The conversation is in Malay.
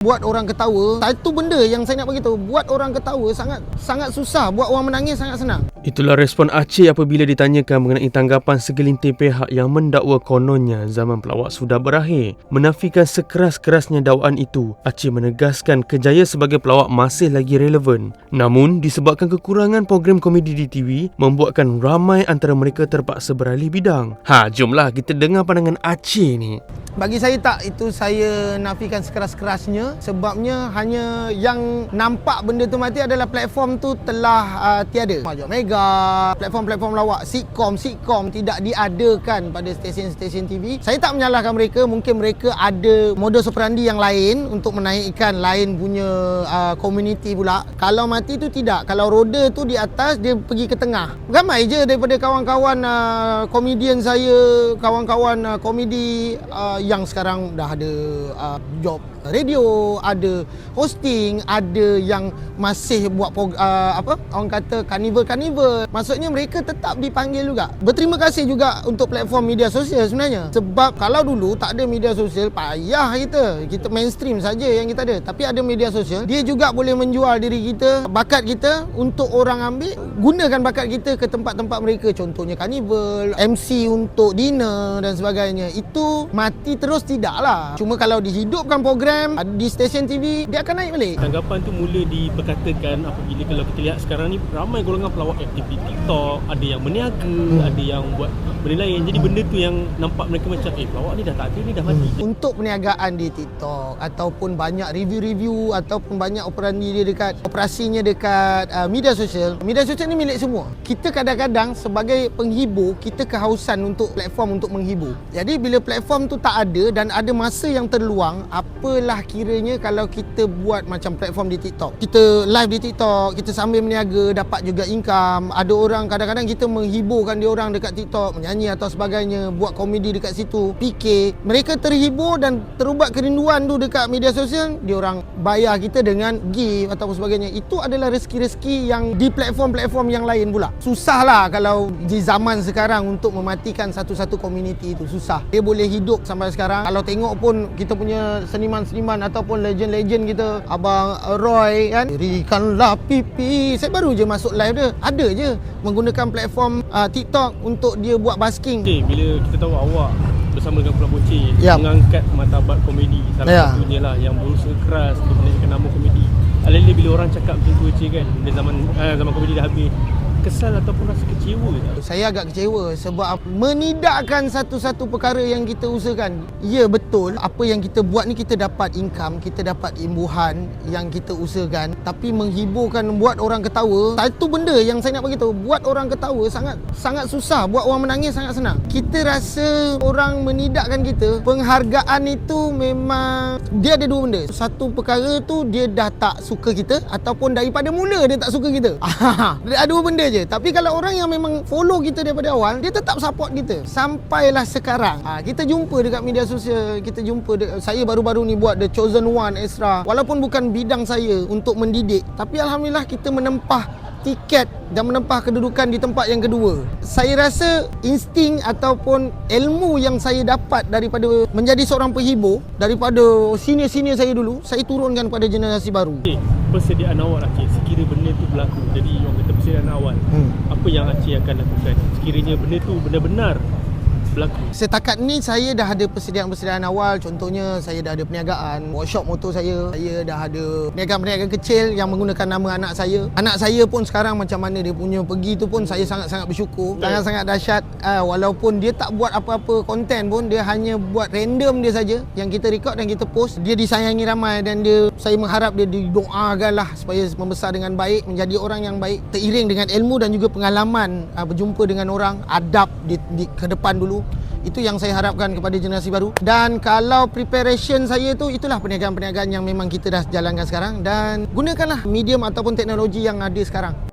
buat orang ketawa satu benda yang saya nak beritahu buat orang ketawa sangat sangat susah buat orang menangis sangat senang Itulah respon Aceh apabila ditanyakan mengenai tanggapan segelintir pihak yang mendakwa kononnya zaman pelawak sudah berakhir. Menafikan sekeras-kerasnya dakwaan itu, Aceh menegaskan kejaya sebagai pelawak masih lagi relevan. Namun, disebabkan kekurangan program komedi di TV, membuatkan ramai antara mereka terpaksa beralih bidang. Ha, jomlah kita dengar pandangan Aceh ni. Bagi saya tak itu saya nafikan sekeras-kerasnya. Sebabnya hanya yang nampak benda tu mati adalah platform tu telah uh, tiada. Majok Mega platform-platform lawak sitcom sitcom tidak diadakan pada stesen-stesen TV saya tak menyalahkan mereka mungkin mereka ada modus operandi yang lain untuk menaikkan lain punya uh, community pula. Kalau mati tu tidak. Kalau roda tu di atas dia pergi ke tengah. Ramai je daripada kawan-kawan uh, komedian saya kawan-kawan uh, komedi uh, yang sekarang dah ada uh, job radio, ada hosting, ada yang masih buat uh, apa orang kata carnival-carnival. Maksudnya mereka tetap dipanggil juga. Berterima kasih juga untuk platform media sosial sebenarnya. Sebab kalau dulu tak ada media sosial payah kita. Kita mainstream saja yang kita ada. Tapi ada media sosial, dia juga boleh menjual diri kita, bakat kita untuk orang ambil, gunakan bakat kita ke tempat-tempat mereka. Contohnya carnival, MC untuk dinner dan sebagainya. Itu mati terus tidaklah. Cuma kalau dihidupkan program di stesen TV, dia akan naik balik. Tanggapan tu mula diperkatakan apabila kalau kita lihat sekarang ni ramai golongan pelawak aktif di TikTok, ada yang berniaga, hmm. ada yang buat benda lain. Jadi benda tu yang nampak mereka macam eh pelawak ni dah tak ada ni dah mati. Hmm. Untuk perniagaan di TikTok ataupun banyak review-review ataupun banyak operandi dia dekat operasinya dekat uh, media sosial. Media sosial ni milik semua. Kita kadang-kadang sebagai penghibur, kita kehausan untuk platform untuk menghibur. Jadi bila platform tu tak ada dan ada masa yang terluang, apalah kiranya kalau kita buat macam platform di TikTok. Kita live di TikTok, kita sambil berniaga dapat juga income. Ada orang kadang-kadang kita menghiburkan dia orang dekat TikTok, menyanyi atau sebagainya, buat komedi dekat situ, fikir. Mereka terhibur dan terubat kerinduan tu dekat media sosial, dia orang bayar kita dengan gift ataupun sebagainya. Itu adalah rezeki-rezeki yang di platform-platform yang lain pula. Susahlah kalau di zaman sekarang untuk mematikan satu-satu komuniti itu susah. Dia boleh hidup sampai sekarang. Kalau tengok pun kita punya seniman-seniman ataupun legend-legend kita, Abang Roy kan, dirikanlah pipi. Saya baru je masuk live dia. Ada je menggunakan platform uh, TikTok untuk dia buat basking. Okay, bila kita tahu awak bersama dengan Pulau Bocil Yap. mengangkat martabat komedi salah Ya. satunya lah yang berusaha keras untuk menaikkan nama komedi. Alih-alih bila orang cakap macam tu kan, bila zaman eh, zaman komedi dah habis, kesal ataupun rasa kecewa? Saya agak kecewa sebab menidakkan satu-satu perkara yang kita usahakan. Ya betul, apa yang kita buat ni kita dapat income, kita dapat imbuhan yang kita usahakan. Tapi menghiburkan buat orang ketawa, satu benda yang saya nak beritahu, buat orang ketawa sangat sangat susah, buat orang menangis sangat senang. Kita rasa orang menidakkan kita, penghargaan itu memang dia ada dua benda. Satu perkara tu dia dah tak suka kita ataupun daripada mula dia tak suka kita. ada dua benda je. Tapi kalau orang yang memang follow kita daripada awal, dia tetap support kita. Sampailah sekarang. Ha, kita jumpa dekat media sosial, kita jumpa de- saya baru-baru ni buat The Chosen One Extra. Walaupun bukan bidang saya untuk mendidik, tapi alhamdulillah kita menempah tiket dan menempah kedudukan di tempat yang kedua. Saya rasa insting ataupun ilmu yang saya dapat daripada menjadi seorang penghibur daripada senior-senior saya dulu, saya turunkan pada generasi baru. Cik, persediaan awak lah Cik, sekira benda tu berlaku. Jadi orang kata persediaan awal. Hmm. Apa yang Aceh akan lakukan? Sekiranya benda tu benar-benar berlaku. Setakat ni saya dah ada persediaan-persediaan awal. Contohnya saya dah ada perniagaan. Workshop motor saya Saya dah ada perniagaan-perniagaan kecil Yang menggunakan nama anak saya. Anak saya pun sekarang macam mana dia punya pergi tu pun Saya sangat-sangat bersyukur. Sangat-sangat dahsyat. Uh, Walaupun dia tak buat apa-apa konten pun Dia hanya buat random dia saja. Yang kita record dan kita post Dia disayangi ramai Dan dia saya mengharap dia didoakan lah Supaya membesar dengan baik Menjadi orang yang baik Teriring dengan ilmu dan juga pengalaman uh, Berjumpa dengan orang Adab di, di, ke depan dulu itu yang saya harapkan kepada generasi baru. Dan kalau preparation saya tu itulah perniagaan-perniagaan yang memang kita dah jalankan sekarang. Dan gunakanlah medium ataupun teknologi yang ada sekarang